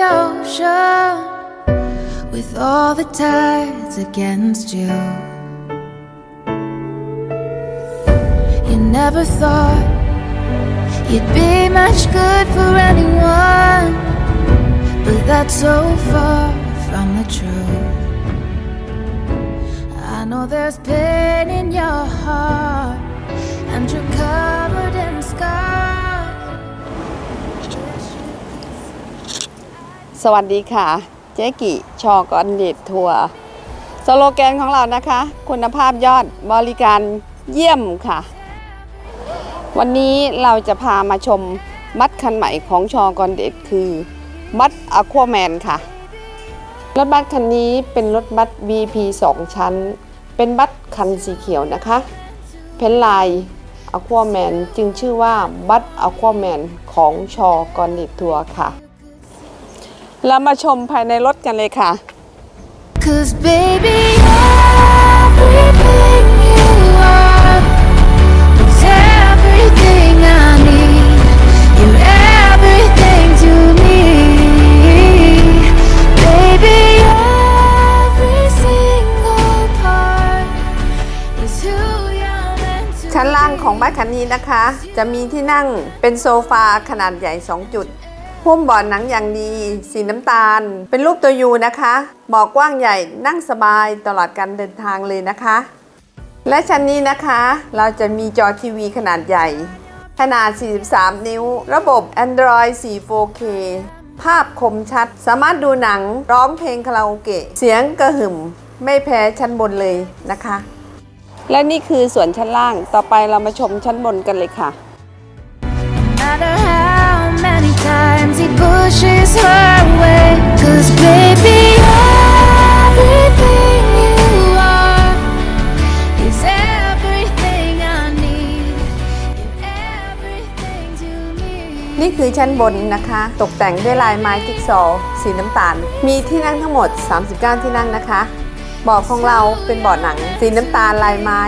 ocean with all the tides against you. You never thought you'd be much good for anyone, but that's so far from the truth. I know there's pain in your สวัสดีค่ะ เจ๊กิชอกอนเดตทัวร์สโลแกนของเรานะคะ คุณภาพยอดบริการเยี่ยมค่ะ วันนี้เราจะพามาชมมัดคันใหม่ของชอกอนเดตคือ มัดอควาแมนค่ะ รถบัสคันนี้เป็นรถบัส VP 2 ชั้น เป็นบัสคันสีเขียวนะคะ เพนลายอควาแมนจึงชื่อว่าบัสอควาแมนของชอกอนเดตทัวร์ค่ะ เรามาชมภายในรถกันเลยค่ะ Cause baby, everything you are is everything I need. You're everything to me. Baby, every single part is who you're meant to ชั้นล่างของ be. บ้านคันนี้นะคะ จะมีที่นั่งเป็นโซฟาขนาดใหญ่ 2 จุด หุ้มเบาะหนังอย่างดี สีน้ำตาล เป็นรูปตัวยูนะคะเบาะกว้างใหญ่นั่งสบายตลอดการเดินทางเลยนะคะ และชั้นนี้นะคะ เราจะมีจอทีวีขนาดใหญ่ ขนาด 43 นิ้ว ระบบ Android 4 4K ภาพคมชัด สามารถดูหนังร้องเพลงคาราโอเกะ เสียงกระหึ่ม ไม่แพ้ชั้นบนเลยนะคะ และนี่คือส่วนชั้นล่าง ต่อไปเรามาชมชั้นบนกันเลยค่ะ many times he pushes her away. Cause baby, everything you are is everything I need. You're everything to me. นี่คือชั้นบนนะคะ ตกแต่งด้วยลายไม้จิ๊กซอว์สีน้ำตาล มีที่นั่งทั้งหมด 39 ที่นั่งนะคะเบาะของเราเป็นเบาะหนัง สีน้ำตาลลายไม้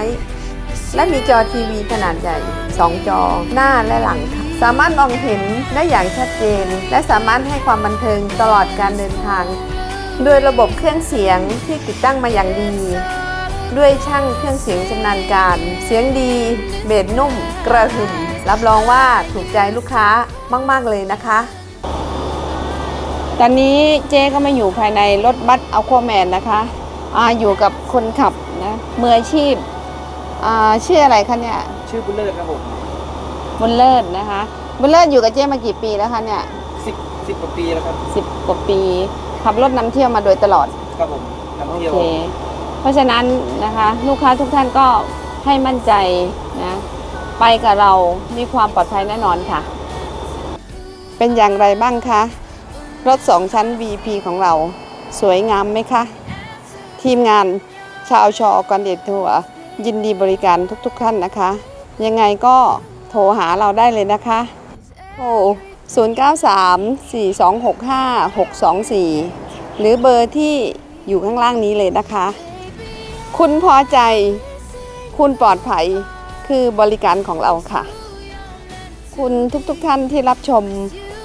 และมีจอทีวีขนาดใหญ่ 2 จอหน้าและหลังค่ะ สามารถมองเห็นได้อย่างชัดเจน และสามารถให้ความบันเทิงตลอดการเดินทาง โดยระบบเครื่องเสียงที่ติดตั้งมาอย่างดี ด้วยช่างเครื่องเสียงชำนาญการ เสียงดี เบสนุ่ม กระหึ่ม รับรองว่าถูกใจลูกค้ามาก ๆ เลยนะคะ ตอนนี้เจ๊ก็มาอยู่ภายในรถบัสอัลควาแมนนะคะอาอยู่กับคนขับนะมืออาชีพ อ่าชื่ออะไรคะเนี่ย ชื่อบุญเลิศครับผม บุญเลิศนะคะ บุญเลิศอยู่กับเจ๊มากี่ปีแล้วคะเนี่ยสิบสิบกว่าปีแล้วครับสิบกว่าปี ขับรถนำเที่ยวมาโดยตลอดครับผมโอทำเที่ยวเคเพราะฉะนั้นนะคะลูกค้าทุกท่านก็ให้มั่นใจนะไปกับเรามีความปลอดภัยแน่นอนค่ะ เป็นอย่างไรบ้างคะรถสองชั้น VP ของเราสวยงามไหมคะ ทีมงานชาวชอกอนเดตทัวร์ยินดีบริการทุกๆท่านนะคะ ยังไงก็ โทรหาเราได้เลยนะคะโทร093 4265 624 หรือเบอร์ที่อยู่ข้างล่างนี้เลยนะคะ คุณพอใจ คุณปลอดภัย คือบริการของเราค่ะ คุณทุกๆทท่านที่รับชม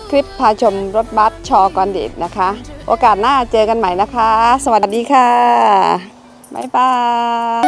คลิปพาชมรถบัสชอกอนเดตนะคะ โอกาสหน้าเจอกันใหม่นะคะ สวัสดีค่ะ บ๊ายบาย